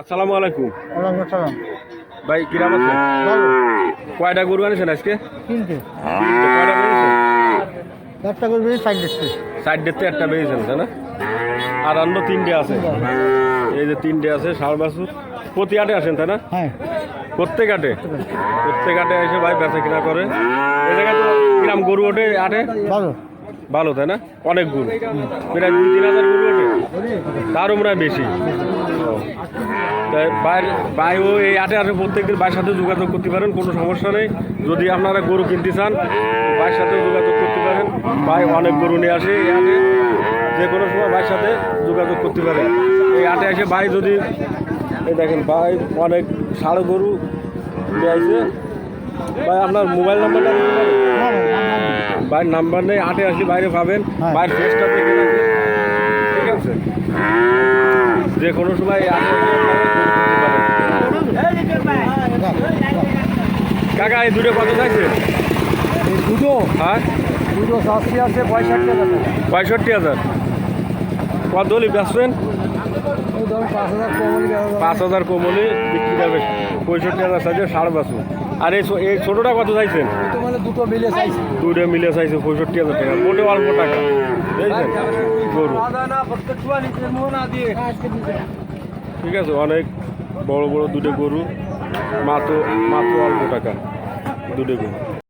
আসসালামু আলাইকুম। ওয়ালাইকুম আসসালাম। ভাই কিরাম আছে? ভালো। কয়টা গরু আনিছেন আজকে? তিনটে। কয়টা একটা করবি সাইড দেখতে সাইড ডেতে একটা বেরিয়েছেন তাই না? আর অন্য তিনটে আছে। এই যে তিনটে আছে ষাড় বাছুর। প্রতি আটে আসেন তাই না? হ্যাঁ। প্রত্যেক আটে? প্রত্যেক আটে এসে ভাই বেচা কিনা করে। জায়গায় তো কিরাম গরু ওঠে আটে? ভালো। ভালো তাই না? অনেক গরু। প্রায় দুই তিন হাজার গরু ওঠে? তারও মনে হয় বেশি। ও। তাই বাইরে বাইও এই আটে আটে প্রত্যেকদিন বাইর সাথে যোগাযোগ করতে পারেন কোনো সমস্যা নেই। যদি আপনারা গরু কিনতে চান বাইর সাথে যোগাযোগ করতে পারেন। ভাই অনেক গরু নিয়ে আসে এই আটে। যে কোনো সময় ভাইয়ের সাথে যোগাযোগ করতে পারেন। এই আটে এসে ভাই যদি এই দেখেন ভাই অনেক ষাড় গরু নিয়ে আসে। ভাই আপনার মোবাইল নাম্বারটা দিতে পারেন? নাম্বার নেই আটে আসি বাইরে পাবেন। হ্যাঁ। বাইরের ফেসটা দেখে আছে যে কোনো সময়। কাকা এই দুটো কত থাকছে এই দুটো? হ্যাঁ? দুটো চাষি আছে পঁয়ষট্টি হাজার পঁয়ষট্টি হাজার। কত দলি বেচবেন পাঁচ হাজার কমল বিক্রি যাবে পঁয়ষট্টি হাজার চাইছে সাড়ে পাঁচশো আর এই এই ছোটোটা কত চাইছেন? দুটো মিলে চাইছি দুটো মিলে চাইছে পঁয়ষট্টি হাজার টাকা। মোটে অল্প টাকা। গরু। ঠিক আছে, অনেক বড় বড় দুটো গরু। মাত্র মাত্র অল্প টাকা। দুটো গরু।